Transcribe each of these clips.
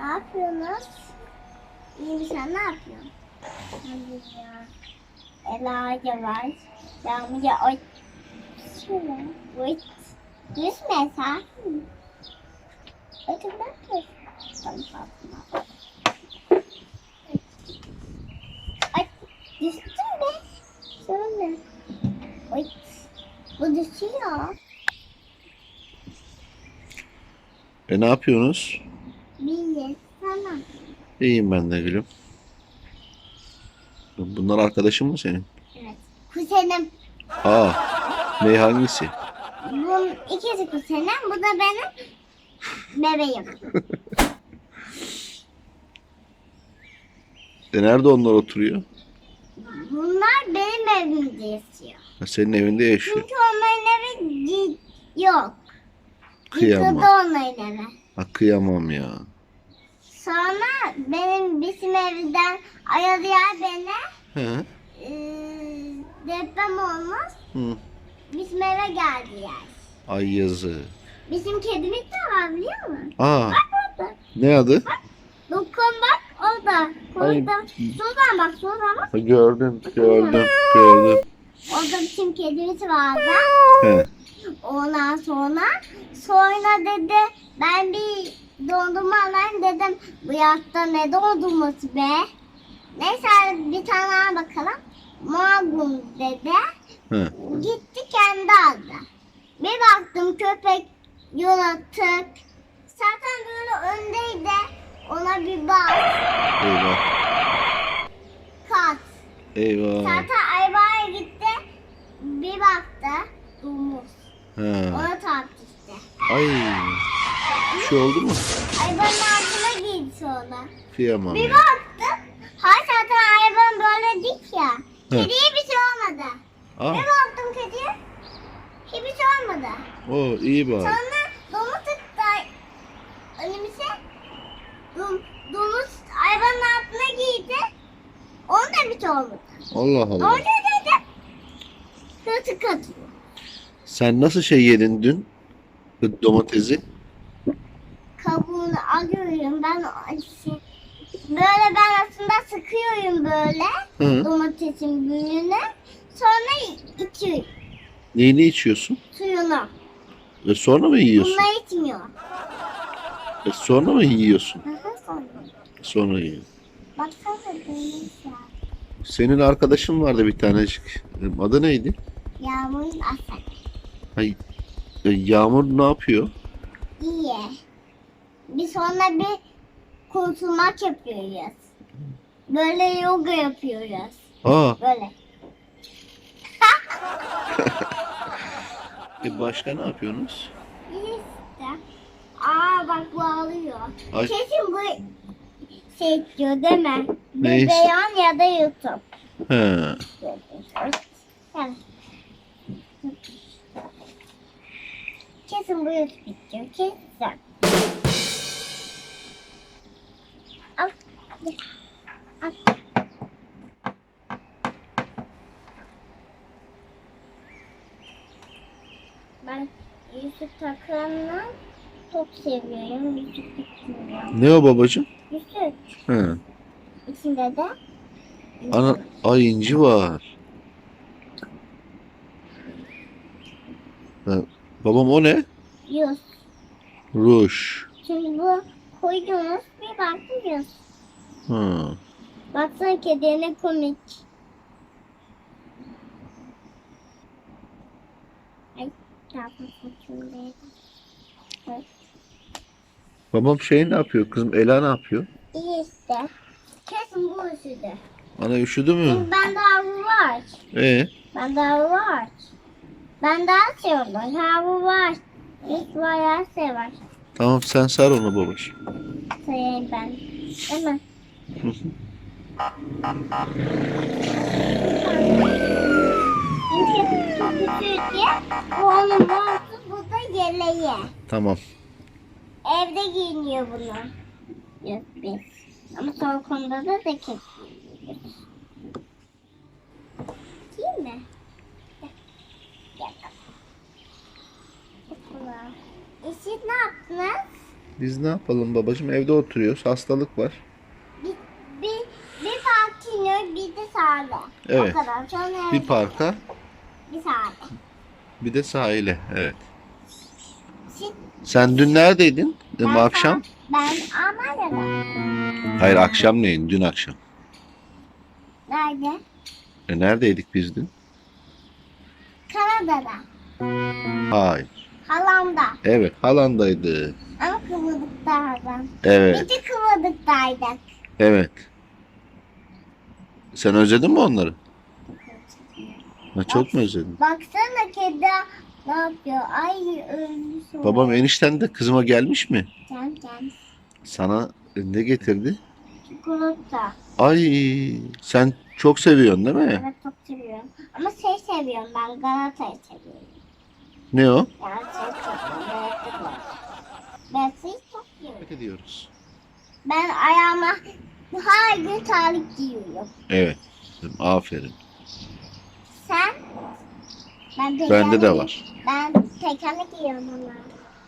Ne yapıyorsunuz? İyi bir sen ne yapıyorsun? Hadi ya. Ela yavaş. Yağmur'a oy. Şöyle. Oy. Düşme sakin. Bakın ben de. Tamam tamam. Ay düştün mü? Şöyle. Oy. Bu düşüyor. E ne yapıyorsunuz? Bir sana. İyiyim ben de gülüm. Bunlar arkadaşın mı senin? Evet. Kuzenim. Aa, ne hangisi? Bunun ikisi kuzenim. Bu da benim bebeğim. E nerede onlar oturuyor? Bunlar benim evimde yaşıyor. Ha, senin evinde yaşıyor. Çünkü onların evi yok. Yıkıldı Kıyamam. onların evi. Ha, kıyamam ya. Sonra benim bizim evden aradılar beni. He. Ee, deprem olmuş. Hı. Bizim eve geldiler. Ay yazı. Bizim kedimiz de var biliyor musun? Aa, Bak orada. ne adı? Dokun bak orada. Ay. Orada. Şuradan bak şuradan bak. Gördüm, gördüm, gördüm. Orada bizim kedimiz vardı. He. Ondan sonra sonra dedi ben bir dondurma alayım dedim. Bu yaşta ne dondurması be? Neyse bir tane al bakalım. Magnum dedi. He. Gitti kendi aldı. Bir baktım köpek yaratık. Zaten böyle öndeydi. Ona bir bak. Eyvah, Kat. eyvah. Zaten arabaya gitti. Bir baktı. Domuz. Ona işte. Ay, şey oldu mu? Arabanın altına girdi sonra. Kıyamam Bir ya. baktım. Hayır zaten arabanın böyle dik ya. Kediye bir şey olmadı. Aa, Bir baktım kediye. Hiçbir şey olmadı. o iyi bak. Sonra domuz tıktı önümüze. Dom, domuz arabanın altına girdi. Onun da bir şey olmadı. Allah Allah. Orada dedim. Kötü kötü. Sen nasıl şey yedin dün? Bu Domatesi. Kabuğunu alıyorum ben acısı. Böyle ben aslında sıkıyorum böyle Hı. domatesin büyüğünü. Sonra içiyorum Neyini içiyorsun? suyunu. E sonra mı yiyorsun? Bunlar içmiyor. E sonra mı yiyorsun? Hı hı, sonra. Sonra yiyorsun. Baksana ya. Senin arkadaşın vardı bir tanecik. E, Adı neydi? Yağmurun asak. Ay, e, Yağmur ne yapıyor? İyi. Bir sonra bir kurtulmak yapıyoruz. Böyle yoga yapıyoruz. Aa, Böyle. e başka ne yapıyorsunuz? İşte. Aa bak bu ağlıyor. Ay. Kesin bu şey diyor değil mi? Ne iş- Bebeğan ya da YouTube. He. Kesin bu YouTube diyor. Kesin. Ben Yusuf Takran'la çok seviyorum. Bitmiyor. Ne o babacığım? Yusuf He. içinde de Ana, ay inci var. Ha, babam o ne? Yus. Ruj. Şimdi bu koyduğunuz bir baktım Yus. Ha. Baksana kediye ne komik. Ay, Evet. Babam şey ne yapıyor kızım? Ela ne yapıyor? İyi işte. Kesin bu üşüdü. Ana üşüdü mü? Çünkü bende havlu var. E Bende havlu var. Ben daha seviyorum. Havlu var. İlk var şey var. tamam sen sar onu babacığım. Sayayım ben. Mi? Hı hı. Onun montu bu da yeleği. tamam. evde giyiniyor bunu. Yok biz. Ama son konuda da ceket giyiyoruz. Değil mi? E siz ne yaptınız? Biz ne yapalım babacığım? Evde oturuyoruz. Hastalık var. Bir, bir, de sahile. Evet. O kadar. Sonra Bir parka, Bir sahile. bir de sahile. Evet. Siz, Sen dün neredeydin? Dün ben akşam? Ben Almanya'da. Hayır akşam neyin? Dün akşam. Nerede? E, neredeydik biz dün? Kanada'da. Hayır. Halamda. Evet halandaydı. Ama Kıvırcık'taydım. Evet. Bir de Kıvırcık'taydık. Evet. Sen özledin mi onları? Ha, çok mu özledin? Baksana kedi ne yapıyor? Ay ölmüş o. Babam enişten de kızıma gelmiş mi? Gel gel. Sana ne getirdi? Çikolata. Ay sen çok seviyorsun değil mi? Evet çok seviyorum. Ama şey seviyorum ben Galata'yı seviyorum. Ne o? Yani şey seviyorum. Ben sizi çok seviyorum. Evet ediyoruz. Ben ayağıma her gün terlik giyiyorum. Evet. Aferin. Sen? Ben Bende de tekerlek- var. Ben tekerlek giyiyorum ama.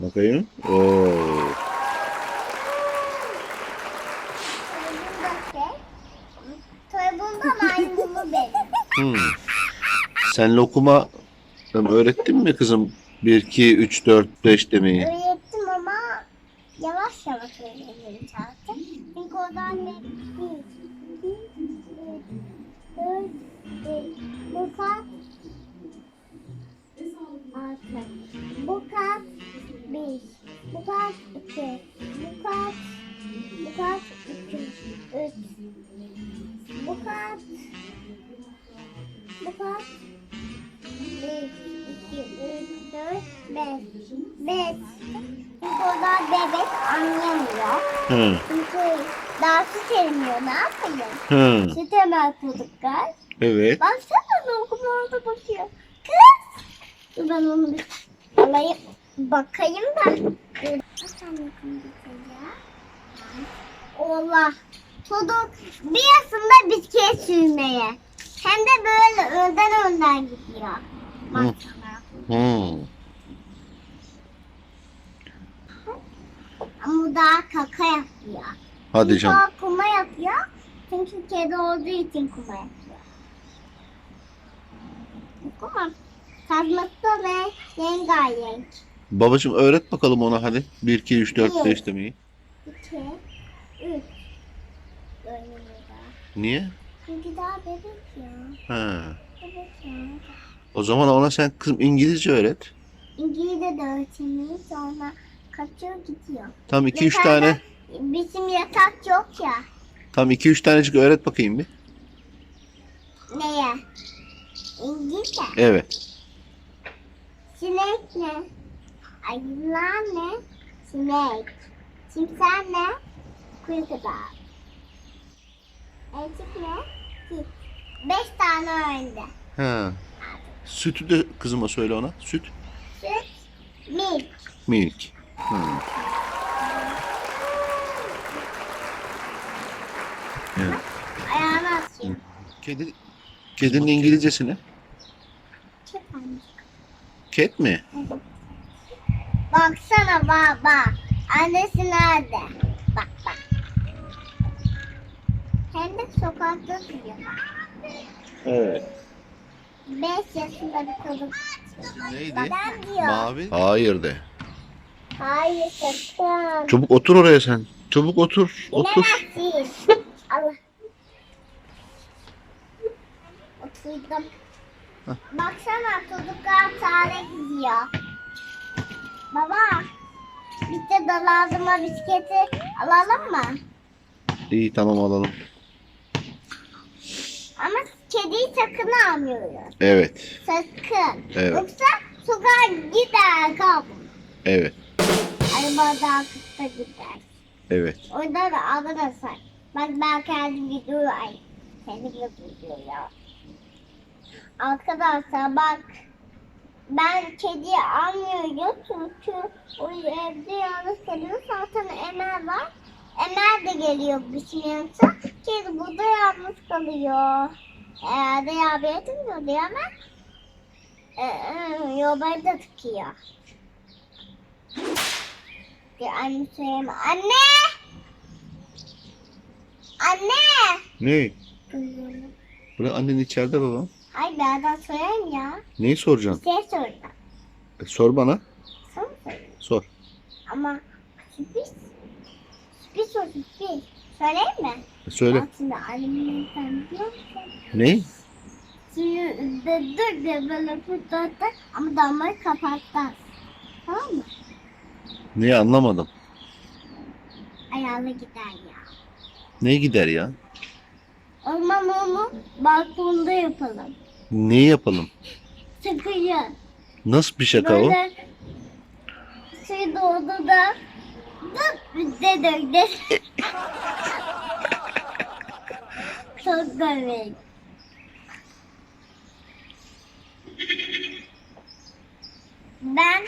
Bakayım. Oo. Toybundan aynı benim. Hmm. Sen lokuma Sen öğrettin mi kızım 1 2 3 4 5 demeyi? Öğrettim ama yavaş yavaş öğreniyorum iki, üç, dört. Bu kaç? Altı. Bu kaç? Beş. Bu kaç? İki. Bu kaç? Bu kaç? İki. Üç. Bu kaç? Bu kaç? Bir, iki, üç, dört, beş. Beş. O daha bebek anlayamıyor. Hı. Daha süt emmiyor. Ne yapayım? Hı. Süt emer çocuklar. Evet. Baksana okuma orada bakıyor. Kız. Dur ben onu bir alayım. Bakayım da. Nasıl anlatayım ya? Allah. Çocuk bir yaşında bisiklet sürmeye. Hem de böyle önden önden gidiyor. Baksana. Hı. Ama daha kaka yapıyor. Hadi Bir canım. kuma yapıyor. Çünkü kedi olduğu için kuma yapıyor. Kuma. Kazması ve rengarenk. Babacığım öğret bakalım ona hadi. 1 2 3 4 Evet. 5 demeyi. İki, üç. Böyle burada. Niye? Çünkü daha bebek ya. Ha. Bebek ya. O zaman ona sen kızım İngilizce öğret. İngilizce de öğretimi sonra kaçıyor gidiyor. Tam 2 3 Yukarıda tane. Bizim yatak yok ya. Tam 2 3 tanecik öğret bakayım bir. Neye? İngilizce. Evet. Sinek ne? Ayılar ne? Sinek. Timsah ne? Kuyruk adam. Elçik ne? Kit. Beş tane öğrendi. Ha. Sütü de kızıma söyle ona. Süt. Süt, milk. Milk. Hı. Kedi Kedinin İngilizcesi ne? Cat mi? Baksana baba. Annesi nerede? Bak bak. Hem de sokakta duruyor. Evet. Beş yaşında bir çocuk. Neydi? Diyor. Mavi. Hayır de. Hayır sakın. Çabuk otur oraya sen. Çabuk otur. Otur. İnemezsin. Allah. Oturdum. Baksana çocuklar tane gidiyor. Baba. Biz de dalardıma bisikleti alalım mı? İyi tamam alalım. Ama kediyi sakın almıyoruz. Evet. Sakın. Evet. Yoksa sokağa gider kap. Evet. Araba daha kısa gider. Evet. Orada da arkadaşlar. Bak ben kendim gidiyorum. Ay kendim gidiyor ya. Arkadaşlar bak. ben kediyi almıyorum çünkü o evde yalnız kalıyor. Zaten Emel var. Emel de geliyor bizim yanımıza. Kedi burada yalnız kalıyor. Herhalde yardım etmiyor diyor ama ee, yolları da tıkıyor. Bir anne söyleme. Anne! Anne! Ne? Bırak annen içeride babam. Ay ben daha sorayım ya. Neyi soracaksın? Bir şey soracağım. E, sor bana. Sana mı sorayım? Sor. Ama sürpriz. Sürpriz sor sürpriz. Söyleyeyim mi? E, söyle. Aslında annemin sen biliyor musun? Ne? Suyu de dur de böyle fırlattı ama damlayı kapattı. Tamam mı? Neyi anlamadım. Ayağına gider ya. Ne gider ya? O zaman onu balkonda yapalım. Neyi yapalım? Sıkıyı. Nasıl bir şaka o? Böyle suyu doldu da dıp de döktü. Çok komik. Ben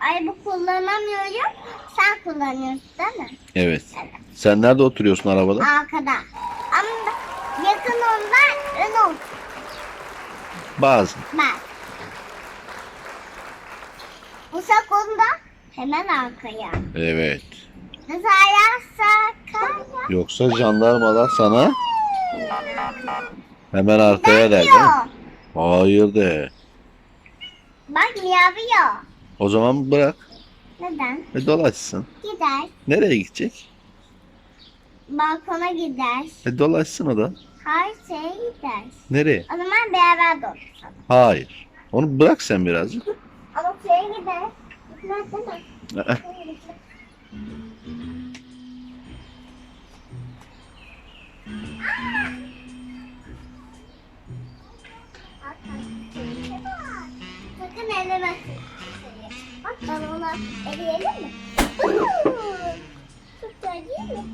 araba kullanamıyorum. Sen kullanıyorsun değil mi? Evet. Evet. Sen nerede oturuyorsun arabada? Arkada. Ama yakın ondan ön olsun. Bazen. Ben. Uzak onda hemen arkaya. Evet. Sayarsa kaya. Yoksa jandarmalar sana hemen arkaya der değil mi? Hayır de. Bak miyavıyor. O zaman bırak. Neden? E dolaşsın. Gider. Nereye gidecek? Balkona gider. E dolaşsın o da. Her şeye gider. Nereye? O zaman beraber dolaşalım. Hayır. Onu bırak sen birazcık. Ama şeye gider. Gitmez değil mi? Aa, Sakın eleme. Bak ben ona eleyelim mi? Çok güzel değil mi?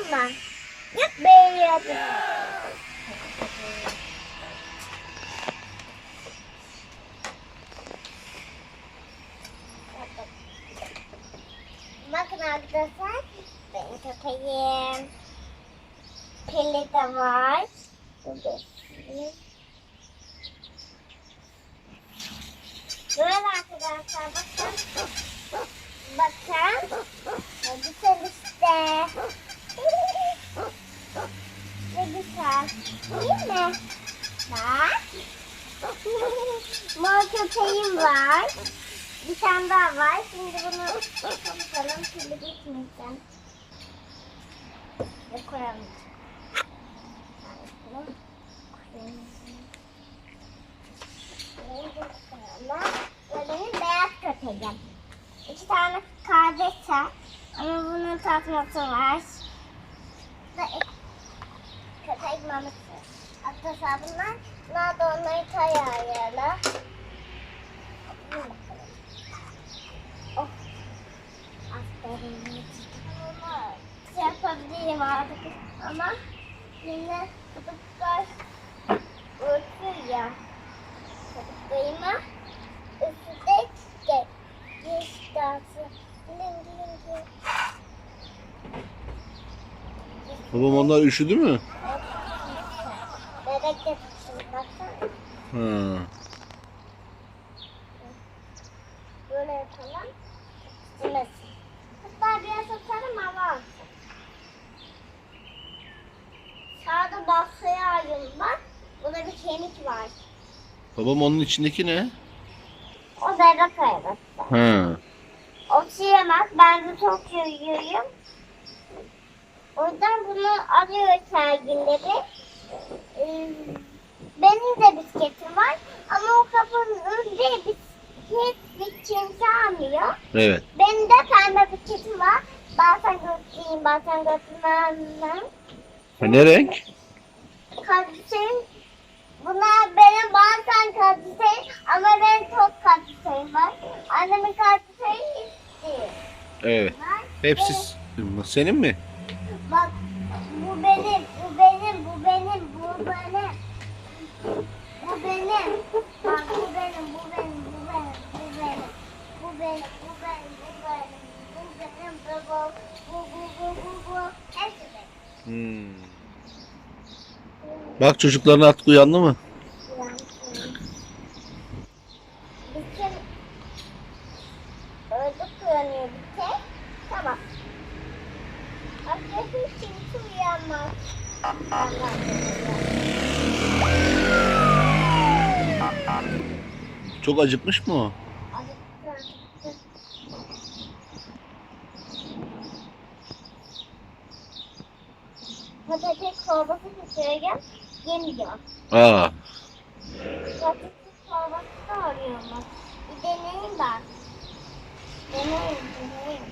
Mı? Yok böyle yapalım. Bakın arkadaşlar benim köpeğim. Pili de var. Bu göstereyim. Böyle arkadaşlar bakın. Bakın. Güzel işte. Ne güzel. Değil mi? Bak. Mor köpeğim var. Bir tane daha var. Şimdi bunu kapatalım. Pili bitmesin. Ve koyalım. Benim beyaz köpeğim. İki tane kardeş var. Ama bunun tatması var. Da köpek maması. Arkadaşlar bunlar. Bunlar da onları kayarlar. Oh. Aferin. Şey yapabilirim artık ama yine çocuklar ölçüyor ya. Çocuklarıma üstüde gel. Yeşilası. Ling ling ling. Babam onlar üşüdü mü? Bebek de tutsun baksana. Ha. Böyle yapalım. Tutmasın. Hatta biraz atalım hava alsın. Sağda bak. Burada bir kemik var. Babam onun içindeki ne? O bebek hayvanı. Ha. O yiyemez. Ben de çok yiyorum. O yüzden bunu alıyoruz her günde bir. Ee, Benim de bisikletim var ama o kapının önünde bisiklet hiç kimse almıyor. Evet. Benim de pembe bisikletim var. Bazen götüreyim, bazen götürmem. Ne renk? Kardeşim, bunlar benim bazen kardeşim ama benim çok kardeşim var. Annemin kardeşi hiç değil. Evet. Var. Hepsi senin mi? Bak bu benim, bu benim, bu benim, bu benim. Bu benim. Bak bu benim, bu benim, bu benim, bu benim. Bu benim, bu benim, bu benim. Bu benim, bu bu, bu bu bu bu bu. Hepsi benim. Hmm. Bak çocukların artık uyandı mı? Çok acıkmış mı o? Patates çorbası pişireceğim yemiyor. Aa. Deneyim ben. Deneyim, deneyim.